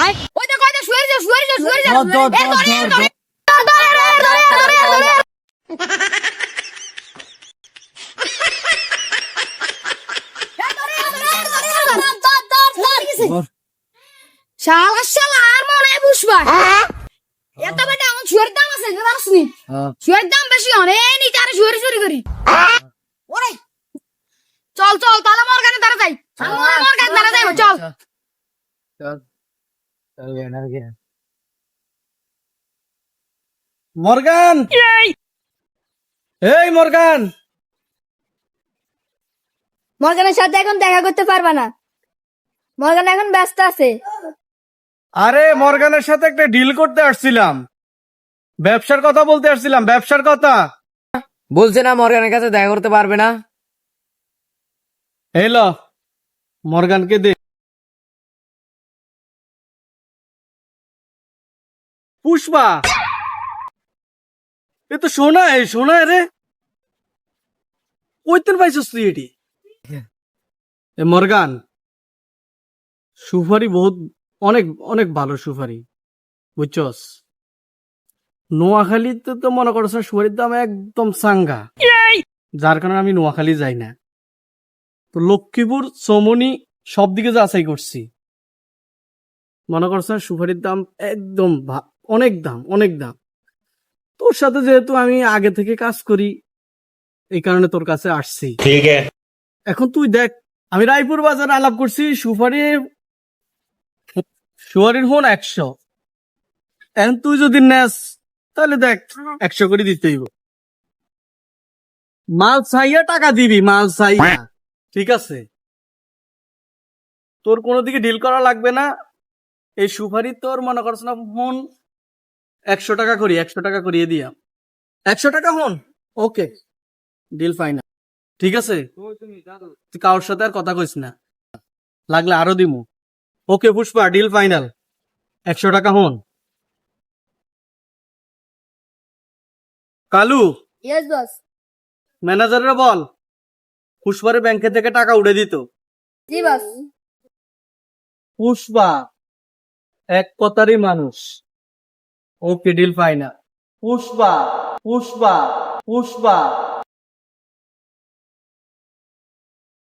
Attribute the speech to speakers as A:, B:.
A: আয় ওই দেখো ওই দেখো শুয়ে যা শুয়ে যা শুয়ে যা
B: ধর, ধর,
A: এর ধরে,
B: ধর,
A: এর
B: ধর,
A: ধরে, ধর, ধর, এর ধরে, এর ধরে, এর ধরে, এর ধরে। এর ধরে, এর ধরে, এর ধরে, এর ধরে। ধর, ধর, ধর, গেছে।
B: ধর।
A: শালা শালা আর পুষ্পা এত বেটা আমার শুয়ের দাম আছে জানাস নি। শুয়ের দাম বেশি অনেক নি তারে শুয়ের চুরি করি। ওরে। চল চল তাহলে মোর কাছে দাঁড়া যাই। আমার মোর কাছে দাঁড়া যাই চল।
B: চল চল গে না গে মর্গান! এই মর্গান!
A: মর্গানের সাথে এখন দেখা করতে পারবা না। মর্গান এখন ব্যস্ত আছে।
B: আরে মর্গানের সাথে একটা ডিল করতে আসছিলাম। ব্যবসার কথা বলতে আসছিলাম ব্যবসার কথা।
C: বলছে না মর্গানের কাছে দেখা করতে পারবে না।
B: এলো মর্গানকে দে। পুষ্পা! এ তো সোনা এ সোনা রে। কইতেন পাইছস তুই এটি? এ মর্গান সুপারি বহুত অনেক অনেক ভালো সুপারি বুঝছস? নোয়াখালীতে তো মনে করছ সুপারির দাম একদম সাঙ্গা যার কারণে আমি নোয়াখালী যাই না। তো লক্ষ্মীপুর চমনি সব দিকে যাচাই করছি। মনে করছ সুপারির দাম একদম অনেক দাম অনেক দাম। তোর সাথে যেহেতু আমি আগে থেকে কাজ করি এই কারণে তোর কাছে আসছি।
D: ঠিক
B: এখন তুই দেখ আমি রায়পুর বাজার আলাপ করছি সুপারি সুপারির হন একশো। এখন তুই যদি নেস তাহলে দেখ একশো করে দিতে হইব। মাল চাইয়া টাকা দিবি মাল চাইয়া। ঠিক আছে? তোর কোনো দিকে ডিল করা লাগবে না। এই সুপারি তোর মনে করছ না হন একশো টাকা করি একশো টাকা করিয়ে দিয়া। একশো টাকা হন? ওকে। ডিল ফাইনাল ঠিক আছে? তুই কারোর সাথে আর কথা কইস না। লাগলে আরও দিমু। ওকে পুষ্পা ডিল ফাইনাল একশো টাকা হন। কালু।
A: ইয়েস বস
B: ম্যানেজারের বল পুষ্পারে ব্যাংকে থেকে টাকা উড়ে দিত।
A: জি বস
B: পুষ্পা এক কথারই মানুষ। Okay deal final Pushpa Pushpa Pushpa.